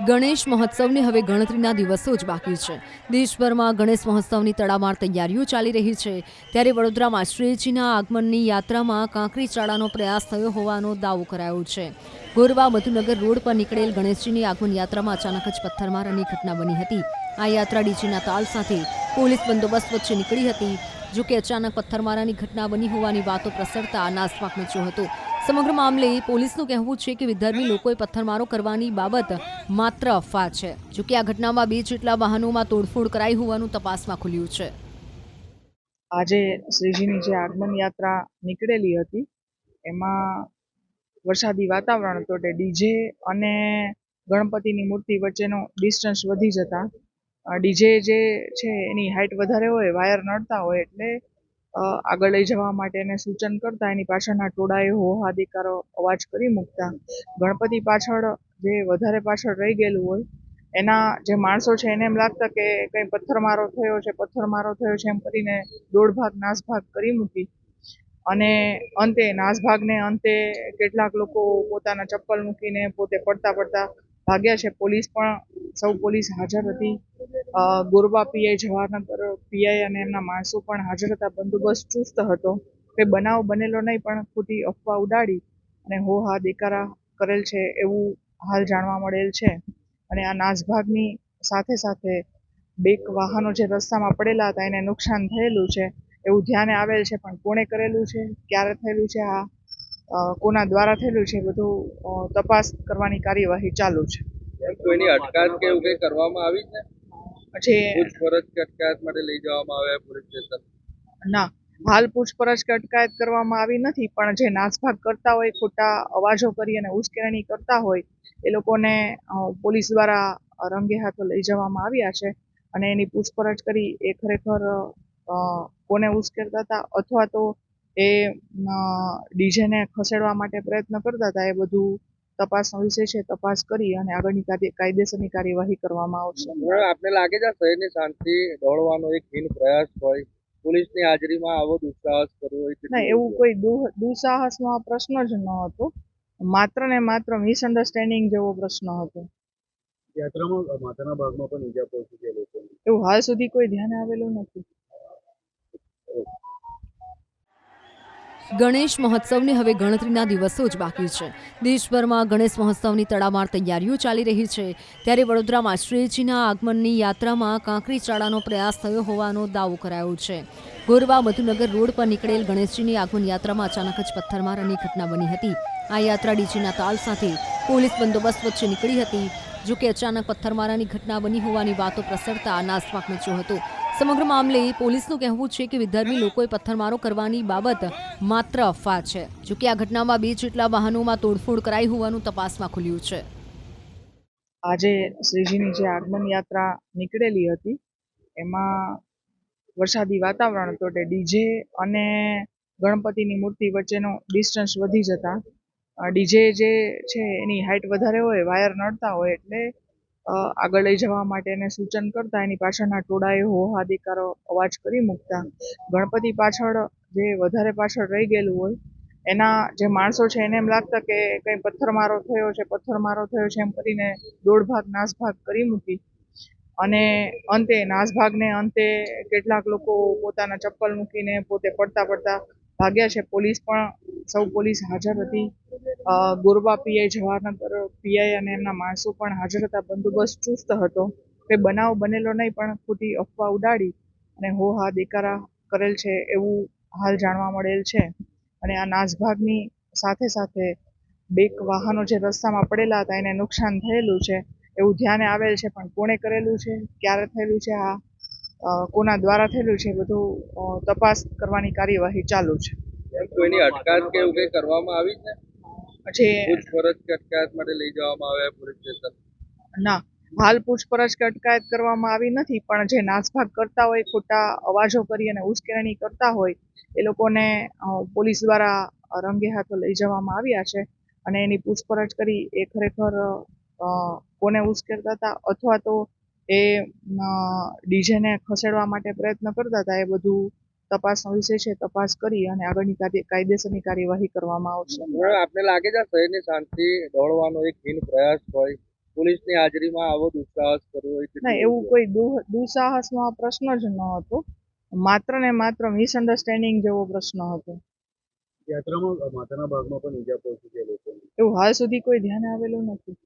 ગણેશ મહોત્સવને હવે ગણતરીના દિવસો જ બાકી છે. દેશભરમાં ગણેશ મહોત્સવની તડામાર તૈયારીઓ ચાલી રહી છે. ત્યારે વડોદરામાં શ્રીજીના આગમનની યાત્રામાં કાંકરી ચાળાનો પ્રયાસ થયો હોવાનો દાવો કરાયો છે. ગોરવા મધુનગર રોડ પર નીકળેલ ગણેશજીની આગમન યાત્રામાં અચાનક જ પથ્થરમારાની ઘટના બની હતી. આ યાત્રા ડીજીના તાલ સાથે પોલીસ બંદોબસ્ત વચ્ચે નીકળી હતી, જોકે અચાનક પથ્થરમારાની ઘટના બની હોવાની વાતો પ્રસરતા નાસપાક મચ્યો હતો. સમગ્ર મામલે પોલીસનું કહેવું છે કે વિધર્મી લોકોએ પથ્થરમારો કરવાની બાબત માત્ર અફવા છે જોકે આ ઘટનામાં બે જેટલા વાહનોમાં તોડફોડ કરાઈ હોવાનું તપાસમાં ખુલ્યું છે. આજે શ્રીજીની જે આગમન યાત્રા નીકળેલી હતી, એમાં વરસાદી વાતાવરણ તોટે ડીજે અને ગણપતિની મૂર્તિ વચ્ચેનો ડિસ્ટન્સ વધી જતા. ડીજે જે છે એની હાઇટ વધારે હોય વાયર નડતા હોય એટલે આગળ લઈ જવા માટે એને સૂચન કરતા, એની પાછળના ટોળાએ હોહા દેકારો અવાજ કરી મૂકતા. ગણપતિ પાછળ જે વધારે પાછળ રહી ગયેલું હોય, એના જે માણસો છે, એને એમ લાગતા કે કંઈ પથ્થરમારો થયો છે, પથ્થરમારો થયો છે, એમ કરીને દોઢ ભાગ નાસભાગ કરી મૂકી. અને અંતે, નાસભાગને અંતે કેટલાક લોકો પોતાના ચપ્પલ મૂકીને પોતે પડતા પડતા ભાગ્યા છે. પોલીસ પણ, સૌ પોલીસ હાજર હતી. ગોરબા પીઆઈ જવાહરનગર પીઆઈ અને એમના માણસો પણ હાજર હતા. બંદોબસ્ત ચુસ્ત હતો. તે બનાવ બનેલો નહીં, પણ ખોટી અફવા ઉડાડી અને હો હા દેકારા કરેલ છે એવું હાલ જાણવા મળેલ છે. અને આ નાસભાગની સાથે સાથે બે વાહનો જે રસ્તામાં પડેલા હતા, એને નુકસાન થયેલું છે એવું ધ્યાને આવેલ છે, પણ કોણે કરેલું છે? ક્યારે થયેલું છે આ? કોના દ્વારા થયેલું છે બધું તપાસ કરવાની કાર્યવાહી ચાલુ છે. કોઈની અટકાયત કે એવું કંઈ કરવામાં આવી છે? જે પૂછપરછ કે અટકાયત માટે લઈ જવામાં આવે પોલીસ સ્ટેશન? ના હાલ પૂછપરછ કે અટકાયત કરવામાં આવી નથી પણ જે નાસભાગ કરતા હોય ખોટા અવાજો કરી અને ઉશ્કેરણી કરતા હોય એ લોકોને પોલીસ દ્વારા રંગે હાથો લઈ જવામાં આવ્યા છે અને એની પૂછપરછ કરી એ ખરેખર કોને ઉશ્કેરતા હતા અથવા તો એ ડીજેને ખસેડવા માટે પ્રયત્ન કરતા હતા. એ બધું તપાસનો વિષય છે તપાસ કરી અને આગળની કાયદેસરની કાર્યવાહી કરવામાં આવશે. આપને લાગે છે શહેરની શાંતિ દોડવાનો એક હીન પ્રયાસ હોય? પોલીસની હાજરીમાં આવો દુસ્સાહસ કરવો હોય ના એવું કોઈ દુ- દુસ્સાહસનો આ પ્રશ્ન જ ન હતો. માત્ર ને માત્ર મિસઅન્ડરસ્ટેન્ડિંગ જેવો પ્રશ્ન હતો. યાત્રામાં માથાના ભાગમાં પણ ઈજા પહોંચી છે લોકોને. એવું હાલ સુધી કોઈ ધ્યાન આવેલું નથી. ગણેશ મહોત્સવને હવે ગણતરીના દિવસો જ બાકી છે. દેશભરમાં ગણેશ મહોત્સવની તડામાર તૈયારીઓ ચાલી રહી છે. ત્યારે વડોદરામાં શ્રીજીના આગમનની યાત્રામાં કાંકરી ચાળાનો પ્રયાસ થયો હોવાનો દાવો કરાયો છે. ગોરવા મધુનગર રોડ પર નીકળેલ ગણેશજીની આગમન યાત્રામાં અચાનક જ પથ્થરમારની ઘટના બની હતી. આ યાત્રા ડીજીના તાલ સાથે પોલીસ બંદોબસ્ત વચ્ચે નીકળી હતી, જોકે અચાનક પથ્થરમારાની ઘટના બની હોવાની વાતો પ્રસરતા નાસભાગ મચ્યો હતો. સમગ્ર મામલે પોલીસનું કહેવું છે કે વિધર્મી લોકોએ પથ્થરમારો કરવાની બાબત માત્ર અફવા છે. જોકે આ ઘટનામાં બે જેટલા વાહનોમાં તોડફોડ કરાઈ હોવાનું તપાસમાં ખુલ્યું છે. આજે શ્રીજીની જે આગમન યાત્રા નીકળેલી હતી એમાં વરસાદી વાતાવરણ તોટે એટલે ડીજે અને ગણપતિની મૂર્તિ વચ્ચેનો ડિસ્ટન્સ વધી જતા. ડીજે જે છે એની હાઇટ વધારે હોય વાયર નડતા હોય એટલે આગળ લઈ જવા માટેને સૂચન કરતા, એની પાછળના ટોળાએ હોહા દેકારો અવાજ કરી મૂકતા. ગણપતિ પાછળ જે વધારે પાછળ રહી ગયેલું હોય, એના જે માણસો છે, એને એમ લાગતા કે કંઈ પથ્થરમારો થયો છે, પથ્થરમારો થયો છે, એમ કરીને દોઢ ભાગ નાસભાગ કરી મૂકી. અને અંતે નાસભાગને અંતે કેટલાક લોકો પોતાના ચપ્પલ મૂકીને પોતે પડતા પડતા ભાગ્યા છે. પોલીસ પણ, સૌ પોલીસ હાજર હતી. ગોરવા પીઆઈ જવાહરનગર પીઆઈ અને એમના માણસો પણ હાજર હતા. બંદોબસ્ત ચુસ્ત હતો. તે બનાવ બનેલો નહીં, પણ ખોટી અફવા ઉડાડી અને હો હા દેકારા કરેલ છે એવું હાલ જાણવા મળેલ છે. અને આ નાસભાગની સાથે સાથે બે વાહનો જે રસ્તામાં પડેલા હતા, એને નુકસાન થયેલું છે એવું ધ્યાને આવેલ છે. પણ કોણે કરેલું છે? ક્યારે થયેલું છે? આ કોના દ્વારા થયેલું છે? બધું તપાસ કરવાની કાર્યવાહી ચાલુ છે. કોઈની અટકાયત કે એવું કઈ કરવામાં આવી છે? પછી પૂછપરછ કે અટકાયત માટે લઈ જવામાં આવે પોલીસ સ્ટેશન? ના હાલ પૂછપરછ કે અટકાયત કરવામાં આવી નથી પણ જે નાસભાગ કરતા હોય ખોટા અવાજો કરી અને ઉશ્કેરણી કરતા હોય એ લોકોને પોલીસ દ્વારા રંગે હાથો લઈ જવામાં આવ્યા છે અને એની પૂછપરછ કરી એ ખરેખર કોને ઉશ્કેરતા હતા અથવા તો એ ડીજેને ખસેડવા માટે પ્રયત્ન કરતા હતા એ બધું તપાસનો વિષય છે તપાસ કરી અને આગળની કાયદેસરની કાર્યવાહી કરવામાં આવશે. હવે આપને લાગે છે શહેરની શાંતિ દોડવાનો એક હીન પ્રયાસ હોય? પોલીસની હાજરીમાં આવો દુસ્સાહસ કરવો હોય ના એવું કોઈ દુ- દુસ્સાહસનો આ પ્રશ્ન જ ન હતો. માત્ર ને માત્ર મિસઅન્ડરસ્ટેન્ડિંગ જેવો પ્રશ્ન હતો. યાત્રામાં માથાના ભાગમાં પણ ઈજા પહોંચી છે લોકોને. એવું હાલ સુધી કોઈ ધ્યાન આવેલું નથી.